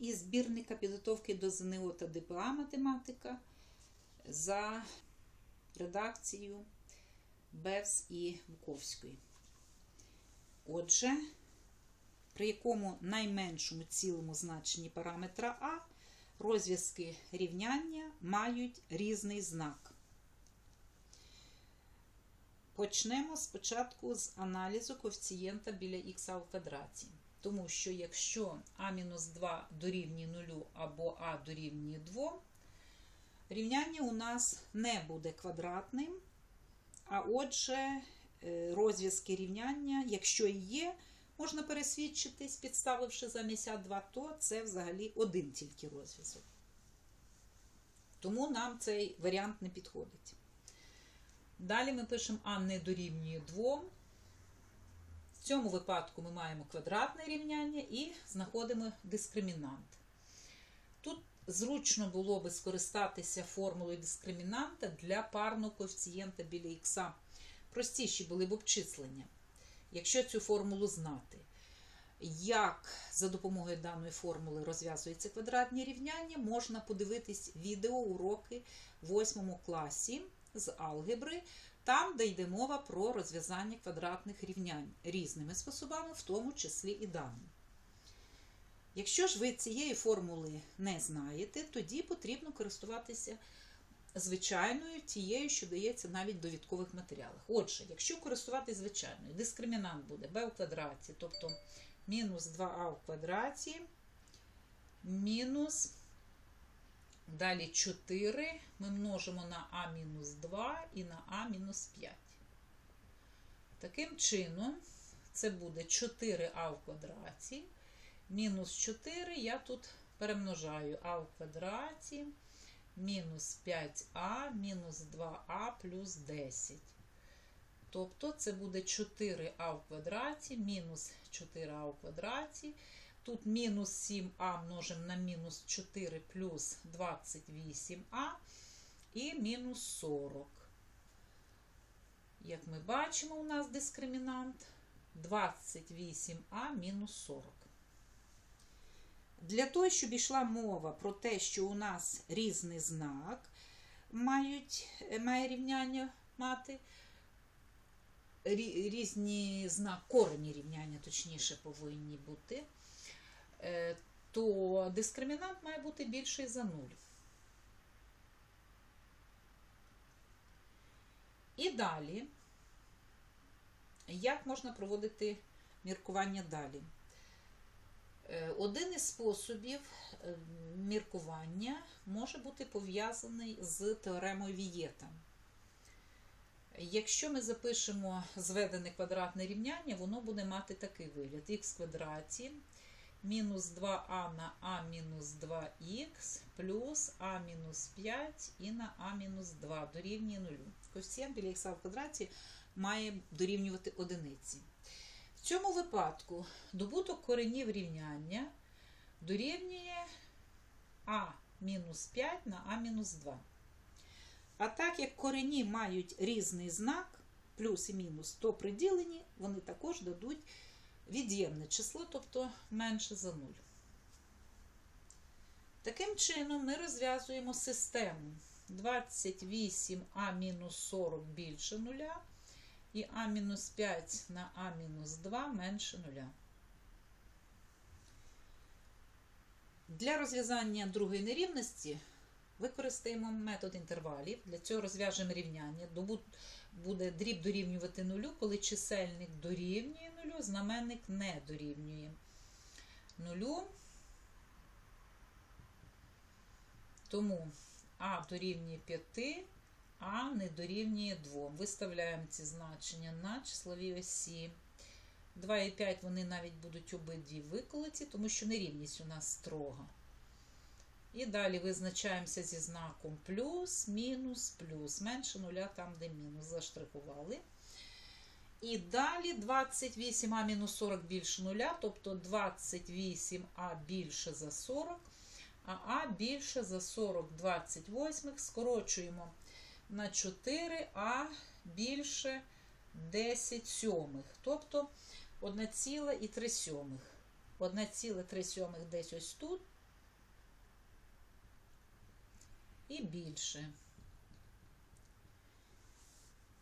із збірника підготовки до ЗНО та ДПА математика за редакцією Бевс і Буковської. Отже, при якому найменшому цілому значенні параметра А розв'язки рівняння мають різний знак. Почнемо спочатку з аналізу коефіцієнта біля х в квадраті. Тому що якщо а-2 дорівнює 0 або а дорівнює 2, рівняння у нас не буде квадратним, а отже, е, розв'язки рівняння, якщо і є, можна пересвідчитись, підставивши замість А2, то це взагалі один тільки розв'язок. Тому нам цей варіант не підходить. Далі ми пишемо А не дорівнює 2. В цьому випадку ми маємо квадратне рівняння і знаходимо дискримінант. Тут зручно було би скористатися формулою дискримінанта для парного коефіцієнта біля х. Простіші були б обчислення, якщо цю формулу знати. Як за допомогою даної формули розв'язуються квадратні рівняння, можна подивитись відеоуроки в 8 класі з алгебри, там, де йде мова про розв'язання квадратних рівнянь різними способами, в тому числі і даним. Якщо ж ви цієї формули не знаєте, тоді потрібно користуватися звичайною тією, що дається навіть в довідкових матеріалах. Отже, якщо користуватися звичайною, дискримінант буде b у квадраті, тобто мінус 2а в квадраті, мінус Далі 4 ми множимо на А-2 і на А-5. Таким чином, це буде 4а в квадраті. Мінус 4 я тут перемножаю а в квадраті, мінус 5а, мінус 2а плюс 10. Тобто це буде 4а в квадраті, мінус 4а в квадраті. Тут мінус 7а множимо на мінус 4 плюс 28а і мінус 40. Як ми бачимо, у нас дискримінант 28а мінус 40. Для того, щоб йшла мова про те, що у нас різний знак мають, має рівняння мати, різні знак, корені рівняння, точніше, повинні бути то дискримінант має бути більший за 0. І далі, як можна проводити міркування далі? Один із способів міркування може бути пов'язаний з теоремою Вієта. Якщо ми запишемо зведене квадратне рівняння, воно буде мати такий вигляд х квадраті мінус 2а на а мінус 2х плюс а мінус 5 і на а мінус 2 дорівнює 0. Коефіцієнт біля х в квадраті має дорівнювати одиниці. В цьому випадку добуток коренів рівняння дорівнює а мінус 5 на а мінус 2. А так як корені мають різний знак, плюс і мінус, то при діленні вони також дадуть від'ємне число, тобто менше за 0. Таким чином, ми розв'язуємо систему 28а-40 більше 0 і а-5 на а-2 менше 0. Для розв'язання другої нерівності використаємо метод інтервалів. Для цього розв'яжемо рівняння. Буде дріб дорівнювати нулю, коли чисельник дорівнює нулю, знаменник не дорівнює нулю. Тому А дорівнює 5, А не дорівнює 2. Виставляємо ці значення на числовій осі. 2 і 5 вони навіть будуть обидві виколоті, тому що нерівність у нас строга. І далі визначаємося зі знаком плюс, мінус, плюс. Менше нуля там, де мінус, заштрихували. І далі 28а мінус 40 більше нуля, тобто 28а більше за 40, а А більше за 40 28 скорочуємо на 4а більше 10 сьомих, тобто 1,3 сьомих. 1,3 сьомих десь ось тут. І більше.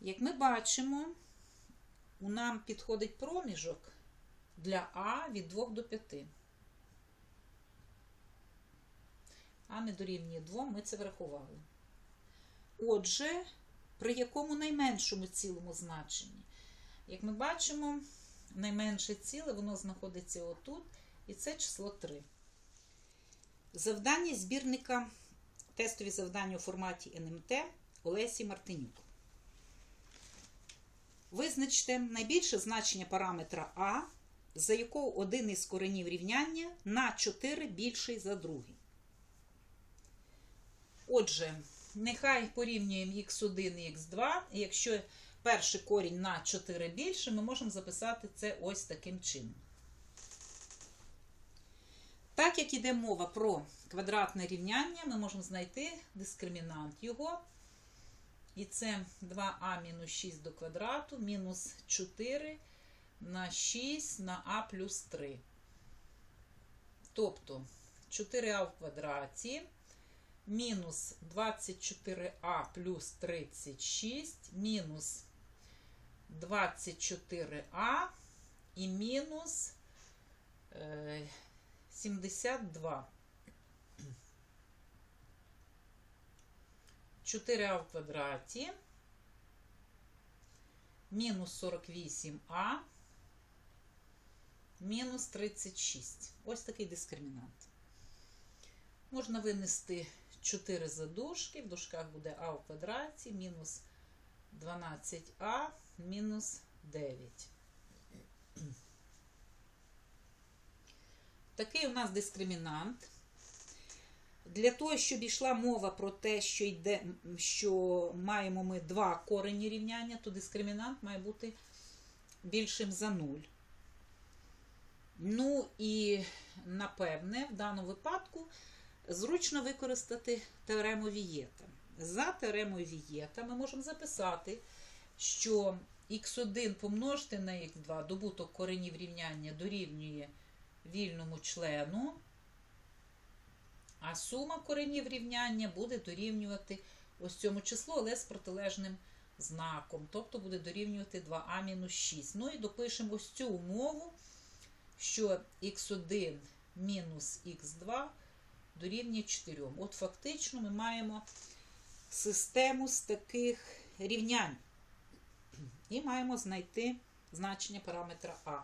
Як ми бачимо, у нам підходить проміжок для А від 2 до 5. А не дорівнює 2, ми це врахували. Отже, при якому найменшому цілому значенні? Як ми бачимо, найменше ціле воно знаходиться отут, і це число 3. Завдання збірника тестові завдання у форматі НМТ Олесі Мартинюк. Визначте найбільше значення параметра А, за якого один із коренів рівняння на 4 більший за другий. Отже, нехай порівнюємо х1 і х2. І якщо перший корінь на 4 більше, ми можемо записати це ось таким чином. Так як іде мова про квадратне рівняння, ми можемо знайти дискримінант його. І це 2а мінус 6 до квадрату мінус 4 на 6 на а плюс 3. Тобто 4а в квадраті мінус 24а плюс 36 мінус 24а і мінус е, 72. 4а в квадраті мінус 48а мінус 36. Ось такий дискримінант. Можна винести 4 задушки, в дужках буде а в квадраті, мінус 12а, мінус 9. Такий у нас дискримінант. Для того, щоб йшла мова про те, що йде, що маємо ми два корені рівняння, то дискримінант має бути більшим за 0. Ну і, напевне, в даному випадку зручно використати теорему Вієта. За теоремою Вієта ми можемо записати, що х1 помножити на х2 добуток коренів рівняння дорівнює вільному члену. А сума коренів рівняння буде дорівнювати ось цьому числу, але з протилежним знаком. Тобто буде дорівнювати 2а-6. Ну і допишемо ось цю умову, що х1 мінус х2 дорівнює 4. От фактично ми маємо систему з таких рівнянь. І маємо знайти значення параметра А.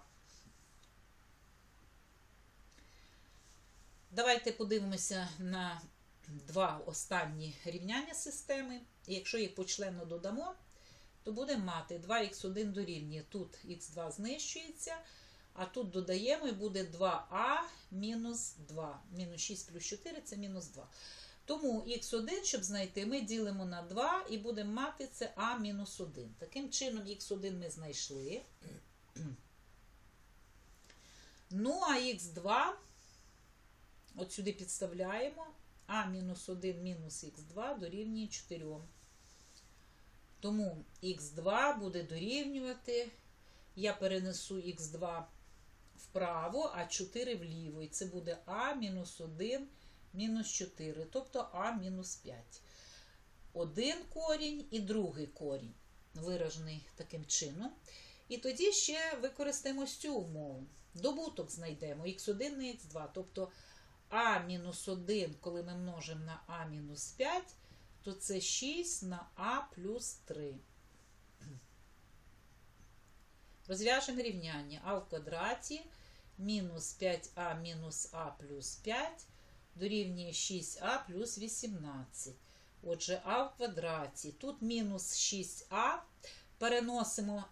Давайте подивимося на два останні рівняння системи. І якщо їх почленно додамо, то будемо мати 2х1 дорівнює. Тут х2 знищується, а тут додаємо і буде 2а мінус 2. Мінус 6 плюс 4 це мінус 2. Тому х1, щоб знайти, ми ділимо на 2 і будемо мати це а мінус 1. Таким чином, х1 ми знайшли. Ну, а х2. От сюди підставляємо а мінус 1 мінус х2 дорівнює 4. Тому х2 буде дорівнювати, я перенесу х2 вправо, а 4 вліво. І це буде а мінус 1 мінус 4, тобто а мінус 5. Один корінь і другий корінь, виражений таким чином. І тоді ще використаємо цю умову. Добуток знайдемо х1 на х2, тобто а мінус 1, коли ми множимо на а мінус 5, то це 6 на а плюс 3. Розв'яжемо рівняння а в квадраті мінус 5а мінус а плюс 5 дорівнює 6а плюс 18. Отже, а в квадраті. Тут мінус 6а. Переносимо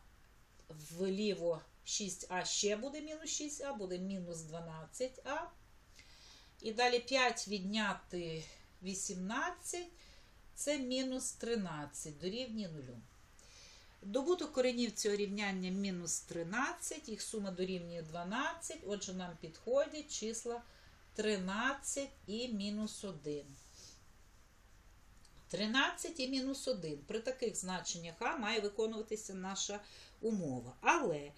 вліво 6а ще буде мінус 6а, буде мінус 12а. І далі 5 відняти 18, це мінус 13, дорівнює 0. Добуток коренів цього рівняння мінус 13, їх сума дорівнює 12, отже, нам підходять числа 13 і мінус 1. 13 і мінус 1. При таких значеннях А має виконуватися наша умова. Але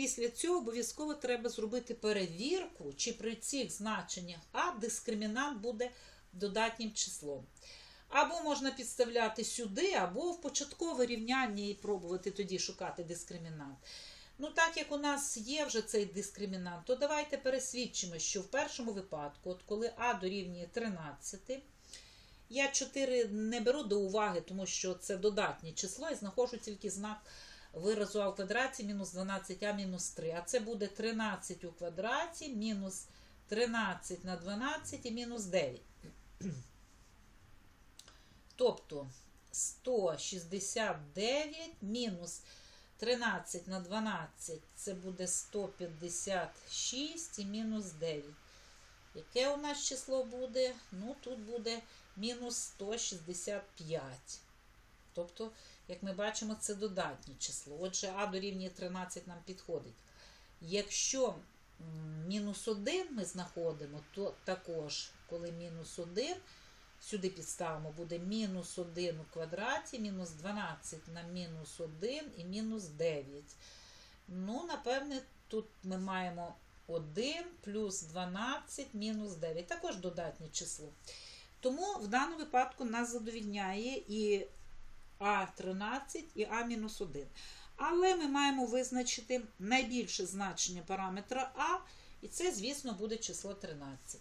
після цього обов'язково треба зробити перевірку, чи при цих значеннях А дискримінант буде додатнім числом. Або можна підставляти сюди, або в початкове рівняння і пробувати тоді шукати дискримінант. Ну, так як у нас є вже цей дискримінант, то давайте пересвідчимо, що в першому випадку, от коли А дорівнює 13, я 4 не беру до уваги, тому що це додатнє число і знаходжу тільки знак виразу А в квадраті мінус 12а мінус 3. А це буде 13 у квадраті мінус 13 на 12 і мінус 9. Тобто 169 мінус 13 на 12 це буде 156 і мінус 9. Яке у нас число буде? Ну, тут буде мінус 165. Тобто, як ми бачимо, це додатнє число. Отже, А дорівнює 13 нам підходить. Якщо мінус 1 ми знаходимо, то також, коли мінус 1, сюди підставимо, буде мінус 1 у квадраті, мінус 12 на мінус 1 і мінус 9. Ну, напевне, тут ми маємо 1 плюс 12 мінус 9. Також додатнє число. Тому в даному випадку нас задовільняє і А13 і А-1. Але ми маємо визначити найбільше значення параметра А, і це, звісно, буде число 13.